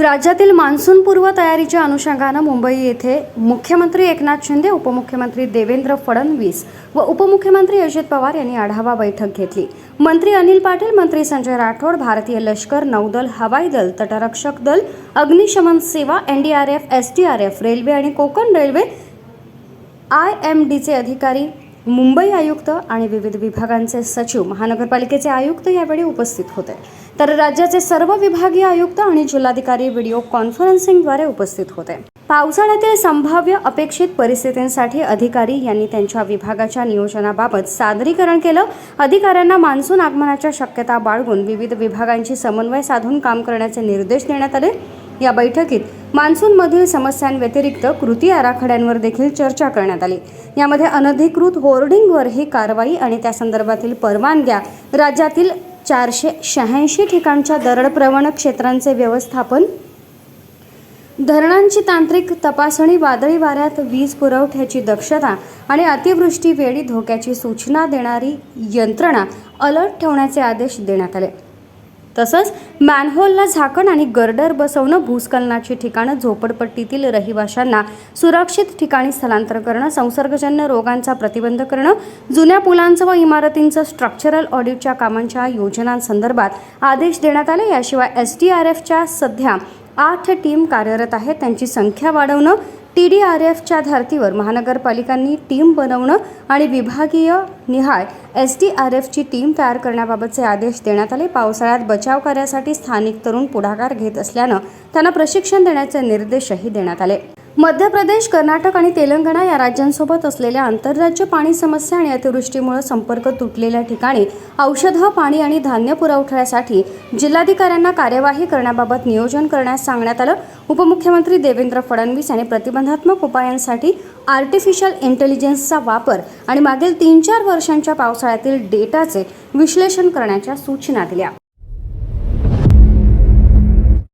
राज्यातील मान्सूनपूर्व तयारीच्या अनुषंगानं मुंबई येथे मुख्यमंत्री एकनाथ शिंदे उपमुख्यमंत्री देवेंद्र फडणवीस व उपमुख्यमंत्री अजित पवार यांनी आढावा बैठक घेतली. मंत्री अनिल पाटील मंत्री संजय राठोड भारतीय लष्कर नौदल हवाई दल तटरक्षक दल अग्निशमन सेवा एनडीआरएफ एसडीआरएफ रेल्वे आणि कोकण रेल्वे आय एम डीचे अधिकारी मुंबई आयुक्त आणि विविध विभागांचे सचिव महानगरपालिकेचे आयुक्त यावेळी उपस्थित होते. तर राज्याचे सर्व विभागीय आयुक्त आणि जिल्हाधिकारी व्हिडिओ कॉन्फरन्सिंगद्वारे उपस्थित होते. पावसाळ्यातील संभाव्य अपेक्षित परिस्थितींसाठी अधिकारी यांनी त्यांच्या विभागाच्या नियोजनाबाबत सादरीकरण केलं. अधिकाऱ्यांना मान्सून आगमनाच्या शक्यता बाळगून विविध विभागांची समन्वय साधून काम करण्याचे निर्देश देण्यात आले. या बैठकीत मान्सूनमधील समस्यांव्यतिरिक्त कृती आराखड्यांवर देखील चर्चा करण्यात आली. यामध्ये अनधिकृत होर्डिंगवरही कारवाई आणि त्या संदर्भातील परवानग्या राज्यातील चारशे शहाऐंशी ठिकाणच्या दरडप्रवण क्षेत्रांचे व्यवस्थापन धरणांची तांत्रिक तपासणी वादळी वाऱ्यात वीज पुरवठ्याची दक्षता आणि अतिवृष्टी वेळी धोक्याची सूचना देणारी यंत्रणा अलर्ट ठेवण्याचे आदेश देण्यात आले. तसंच मॅनहोलला झाकण आणि गर्डर बसवणं भूस्खलनाची ठिकाणं झोपडपट्टीतील रहिवाशांना सुरक्षित ठिकाणी स्थलांतर करणं संसर्गजन्य रोगांचा प्रतिबंध करणं जुन्या पुलांचं व इमारतींचं स्ट्रक्चरल ऑडिटच्या कामांच्या योजनांसंदर्भात आदेश देण्यात आले. याशिवाय एस डी आर एफच्या सध्या आठ टीम कार्यरत आहेत. त्यांची संख्या वाढवणं टी डी आर एफच्या धर्तीवर महानगरपालिकांनी टीम बनवणं आणि विभागीय निहाय एस डी आर एफची टीम तयार करण्याबाबतचे आदेश देण्यात आले. पावसाळ्यात बचाव कार्यासाठी स्थानिक तरुण पुढाकार घेत असल्यानं त्यांना प्रशिक्षण देण्याचे निर्देशही देण्यात आले. मध्य प्रदेश कर्नाटक आणि तेलंगणा या राज्यांसोबत असलेल्या आंतरराज्य पाणी समस्या आणि अतिवृष्टीमुळे संपर्क तुटलेल्या ठिकाणी औषधं पाणी आणि धान्य पुरवठ्यासाठी जिल्हाधिकाऱ्यांना कार्यवाही करण्याबाबत नियोजन करण्यास सांगण्यात आलं. उपमुख्यमंत्री देवेंद्र फडणवीस यांनी प्रतिबंधात्मक उपायांसाठी आर्टिफिशियल इंटेलिजन्सचा वापर आणि मागील तीन चार वर्षांच्या पावसाळ्यातील डेटाचे विश्लेषण करण्याच्या सूचना दिल्या.